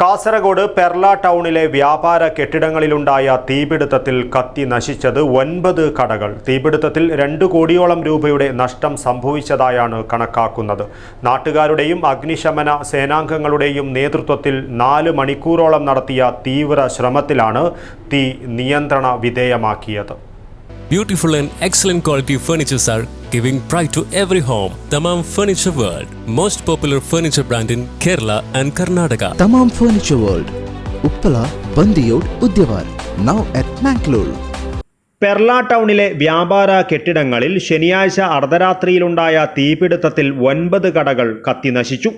കാസർഗോഡ് പെർള ടൗണിലെ വ്യാപാര കെട്ടിടങ്ങളിലുണ്ടായ തീപിടുത്തത്തിൽ കത്തി നശിച്ചത് ഒൻപത് കടകൾ. തീപിടുത്തത്തിൽ രണ്ട് കോടിയോളം രൂപയുടെ നഷ്ടം സംഭവിച്ചതായാണ് കണക്കാക്കുന്നത്. നാട്ടുകാരുടെയും അഗ്നിശമന സേനാംഗങ്ങളുടെയും നേതൃത്വത്തിൽ നാല് മണിക്കൂറോളം നടത്തിയ തീവ്ര ശ്രമത്തിലാണ് തീ നിയന്ത്രണ വിധേയമാക്കിയത്. Beautiful and excellent quality furnitures are giving pride to every home Tamam furniture world most popular furniture brand in Kerala and Karnataka Tamam furniture world Uppala Bandiyod Perla ടൗണിലെ വ്യാപാര കെട്ടിടങ്ങളിൽ ശനിയാഴ്ച അർദ്ധരാത്രിയിലുണ്ടായ തീപിടുത്തത്തിൽ ഒൻപത് കടകൾ കത്തിനശിച്ചു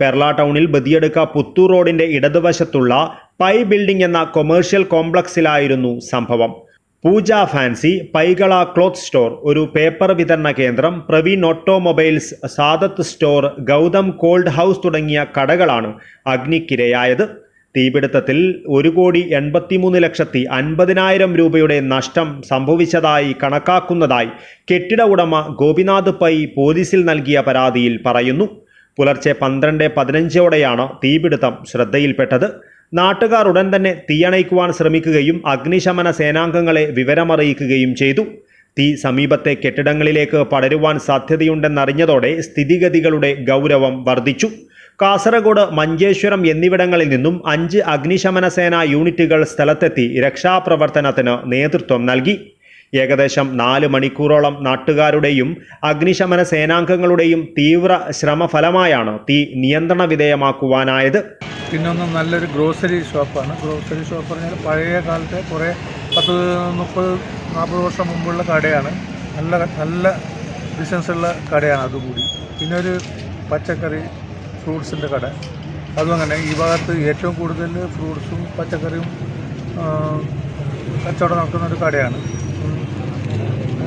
പെർല ടൗണിൽ ബദിയെടുക്ക പുത്തൂർ റോഡിന്റെ ഇടതുവശത്തുള്ള പൈ ബിൽഡിംഗ് എന്ന കൊമേഴ്ഷ്യൽ കോംപ്ലക്സിലായിരുന്നു സംഭവം. പൂജ ഫാൻസി പൈകള ക്ലോത്ത് സ്റ്റോർ ഒരു പേപ്പർ വിതരണ കേന്ദ്രം Praveen automobiles Sadath store Gautham cold house തുടങ്ങിയ കടകളാണ് അഗ്നിക്കിരയായത്. തീപിടുത്തത്തിൽ ഒരു കോടി എൺപത്തിമൂന്ന് ലക്ഷത്തി അൻപതിനായിരം രൂപയുടെ നഷ്ടം സംഭവിച്ചതായി കണക്കാക്കുന്നതായി കെട്ടിട ഉടമ ഗോപിനാഥ് പൈ പോലീസിൽ നൽകിയ പരാതിയിൽ പറയുന്നു. പുലർച്ചെ പന്ത്രണ്ട് പതിനഞ്ചോടെയാണ് തീപിടുത്തം ശ്രദ്ധയിൽപ്പെട്ടത്. നാട്ടുകാർ ഉടൻ തന്നെ തീയണയ്ക്കുവാൻ ശ്രമിക്കുകയും അഗ്നിശമന സേനാംഗങ്ങളെ വിവരമറിയിക്കുകയും ചെയ്തു. തീ സമീപത്തെ കെട്ടിടങ്ങളിലേക്ക് പടരുവാൻ സാധ്യതയുണ്ടെന്നറിഞ്ഞതോടെ സ്ഥിതിഗതികളുടെ ഗൗരവം വർദ്ധിച്ചു. കാസർഗോഡ് മഞ്ചേശ്വരം എന്നിവിടങ്ങളിൽ നിന്നും അഞ്ച് അഗ്നിശമന സേനാ യൂണിറ്റുകൾ സ്ഥലത്തെത്തി രക്ഷാപ്രവർത്തനത്തിന് നേതൃത്വം നൽകി. ഏകദേശം നാല് മണിക്കൂറോളം നാട്ടുകാരുടെയും അഗ്നിശമന സേനാംഗങ്ങളുടെയും തീവ്ര ശ്രമഫലമായാണ് തീ നിയന്ത്രണ വിധേയമാക്കുവാനായത്. പിന്നൊന്ന് നല്ലൊരു ഗ്രോസറി ഷോപ്പാണ്. ഗ്രോസറി ഷോപ്പ് പറഞ്ഞാൽ പഴയ കാലത്തെ കുറേ പത്ത് മുപ്പത് നാൽപ്പത് വർഷം മുമ്പുള്ള കടയാണ്. നല്ല നല്ല ബിസിനസ്സുള്ള കടയാണ് അതുകൂടി. പിന്നെ ഒരു പച്ചക്കറി ഫ്രൂട്ട്സിന്റെ കട. അതും അങ്ങനെ. ഈ ഭാഗത്ത് ഏറ്റവും കൂടുതൽ ഫ്രൂട്ട്സും പച്ചക്കറിയും കച്ചവടം നടക്കുന്ന ഒരു കടയാണ്.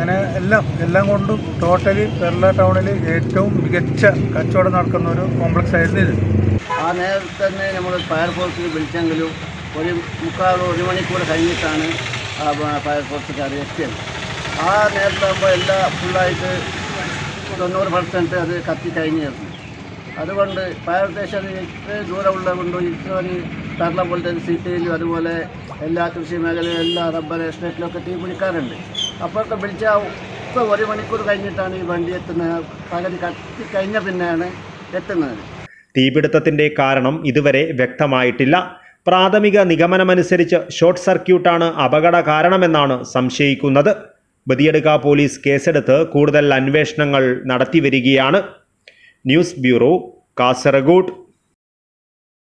അങ്ങനെ എല്ലാം എല്ലാം കൊണ്ടും ടോട്ടലി കേരള ടൗണിൽ ഏറ്റവും മികച്ച കച്ചവടം നടക്കുന്ന ഒരു കോംപ്ലക്സ് ആയിരുന്നു ഇത്. ആ നേരത്തെ തന്നെ നമ്മൾ ഫയർഫോഴ്സിൽ വിളിച്ചെങ്കിലും ഒരു മുക്കാൽ ഒരു മണിക്കൂർ കഴിഞ്ഞിട്ടാണ് ഫയർഫോഴ്സുകാർ എത്തിയത്. ആ നേരത്താകുമ്പോൾ എല്ലാം ഫുള്ളായിട്ട് തൊണ്ണൂറ് പെർസെന്റ് അത് കത്തി കഴിഞ്ഞിരുന്നു. അതുകൊണ്ട് ഫയർ സ്റ്റേഷൻ ഇത്രയും ദൂരമുള്ളത് കൊണ്ട് ഇത്രയും കേരള പോലത്തെ സിറ്റിയിലും അതുപോലെ എല്ലാ കൃഷി മേഖലയിലും എല്ലാ റബ്ബർ എസ്റ്റേറ്റിലൊക്കെ തീ പിടിക്കാറുണ്ട് അപ്പോഴൊക്കെ വിളിച്ച ഇപ്പോൾ ഒരു മണിക്കൂർ കഴിഞ്ഞിട്ടാണ് ഈ വണ്ടി എത്തുന്നത്. പകുതി കത്തി കഴിഞ്ഞ പിന്നെയാണ് എത്തുന്നത്. തീപിടുത്തത്തിന്റെ കാരണം ഇതുവരെ വ്യക്തമായിട്ടില്ല. പ്രാഥമിക നിഗമനമനുസരിച്ച് ഷോർട്ട് സർക്യൂട്ടാണ് അപകട കാരണമെന്നാണ് സംശയിക്കുന്നത്. ബദിയടുക പോലീസ് കേസെടുത്ത് കൂടുതൽ അന്വേഷണങ്ങൾ നടത്തിവരികയാണ്. News bureau Kasaragod.